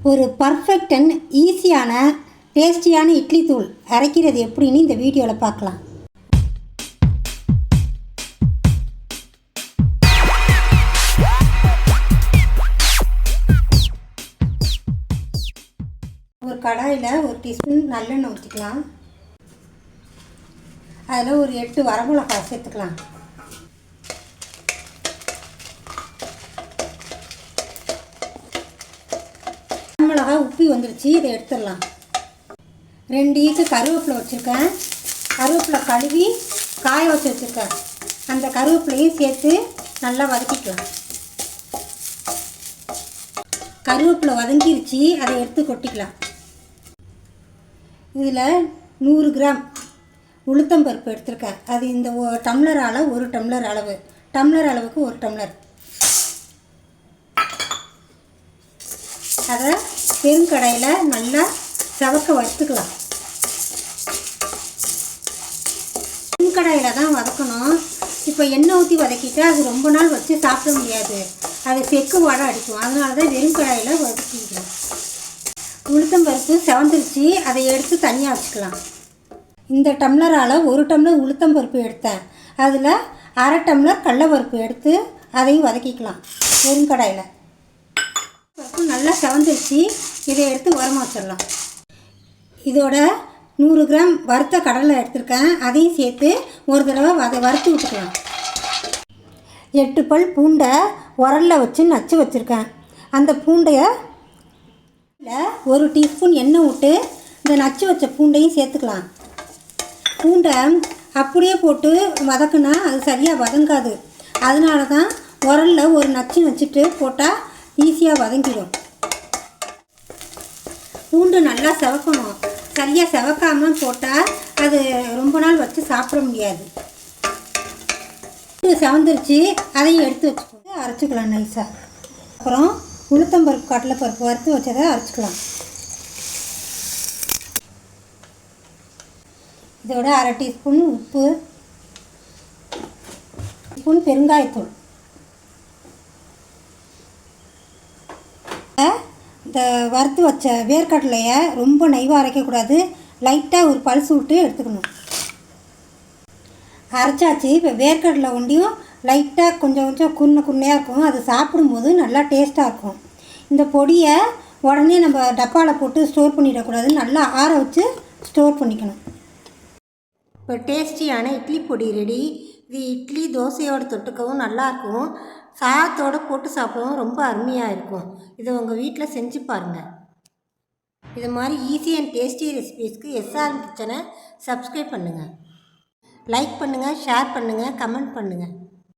ஒரு perfect and ஈஸியான டேஸ்டியான இட்லி தூள் அரைக்கிறது எப்படின்னு இந்த வீடியோவில் பார்க்கலாம். ஒரு கடாயில் ஒரு டீஸ்பூன் நல்லெண்ணெய் ஊற்றிக்கலாம் அதில் ஒரு எட்டு வரமிளகாய் சேர்த்துக்கலாம். மிளகா உப்பி வந்துருச்சு இதை எடுத்துடலாம். ரெண்டு ஈக்கு கருவேப்பிலை வச்சுருக்கேன். கருவேப்பிலை கழுவி காய வச்சு வச்சுருக்கேன். அந்த கருவேப்பிலையும் சேர்த்து நல்லா வதக்கிக்கலாம். கருவேப்பிலை வதங்கிருச்சு அதை எடுத்து கொட்டிக்கலாம். இதில் நூறு கிராம் உளுத்தம்பருப்பு எடுத்திருக்கேன். அது இந்த டம்ளர் அளவு ஒரு டம்ளர் அளவு. டம்ளர் அளவுக்கு ஒரு டம்ளர். அதை பெருங்கடையில் நல்லா செவக்க வறுத்துக்கலாம். பெருங்கடையில் தான் வதக்கணும். இப்போ எண்ணெய் ஊற்றி வதக்கிட்டால் அது ரொம்ப நாள் வச்சு சாப்பிட முடியாது. அது செக்கு வாடை அடிக்கும். அதனால தான் வெறும் கடாயில் வதக்கிக்கலாம் உளுத்தம்பருப்பு செவந்துருச்சு. அதை எடுத்து தனியாக வச்சுக்கலாம். இந்த டம்ளரால் ஒரு டம்ளர் உளுத்தம்பருப்பு எடுத்தேன். அதில் அரை டம்ளர் கடலப்பருப்பு எடுத்து அதையும் வதக்கிக்கலாம். வெறுங்கடாயில் பருப்பு நல்லா செவந்துருச்சு இதை எடுத்து உரமாக வச்சிடலாம். இதோட நூறு கிராம் வறுத்த கடலை எடுத்திருக்கேன். அதையும் சேர்த்து ஒரு தடவை அதை வறுத்து விட்டுக்கலாம். எட்டு பல் பூண்டை உரலில் வச்சு நச்சு வச்சுருக்கேன். அந்த பூண்டைய ஒரு டீஸ்பூன் எண்ணெய் விட்டு இந்த நச்சு வச்ச பூண்டையும் சேர்த்துக்கலாம். பூண்டை அப்படியே போட்டு வதக்குனா அது சரியாக வதங்காது. அதனால தான் உரலில் ஒரு நச்சு வச்சுட்டு போட்டால் ஈஸியாக வதங்கிடும். பூண்டு நல்லா செவக்கணும். சரியாக செவக்காமல் போட்டால் அது ரொம்ப நாள் வச்சு சாப்பிட முடியாது. பூண்டு செவந்துருச்சு. அதையும் எடுத்து வச்சுக்கோங்க. அரைச்சிக்கலாம் நைஸாக அப்புறம் உளுத்தம்பருப்பு கடலைப்பருப்பு வறுத்து வச்சதை அரைச்சிக்கலாம். இதோட அரை டீஸ்பூன் உப்பு. டீஸ்பூன் பெருங்காயத்தூள். இந்த வறுத்து வச்ச வேர்க்கடலையை ரொம்ப நைவாக அரைக்கக்கூடாது. லைட்டாக ஒரு பல்ஸ் விட்டு எடுத்துக்கணும். அரைச்சாச்சு. இப்போ வேர்க்கடலை ஒண்டியும் லைட்டாக கொஞ்சம் கொஞ்சம் குன்ன குன்னையாக இருக்கும். அது சாப்பிடும்போது நல்லா டேஸ்ட்டாக இருக்கும். இந்த பொடியை உடனே நம்ம டப்பாவில் போட்டு ஸ்டோர் பண்ணிடக்கூடாது. நல்லா ஆற வச்சு ஸ்டோர் பண்ணிக்கணும். இப்போ டேஸ்டியான இட்லி பொடி ரெடி. இது இட்லி தோசையோடு தொட்டுக்கவும் நல்லாயிருக்கும். சாதத்தோடு போட்டு சாப்பிடவும் ரொம்ப அருமையாக இருக்கும். இதை உங்கள் வீட்டில் செஞ்சு பாருங்கள் இது மாதிரி ஈஸி அண்ட் டேஸ்டி ரெசிபீஸ்க்கு எஸ்ஆர்எம் கிச்சனை சப்ஸ்கிரைப் பண்ணுங்கள் லைக் பண்ணுங்கள் ஷேர் பண்ணுங்கள் கமெண்ட் பண்ணுங்கள்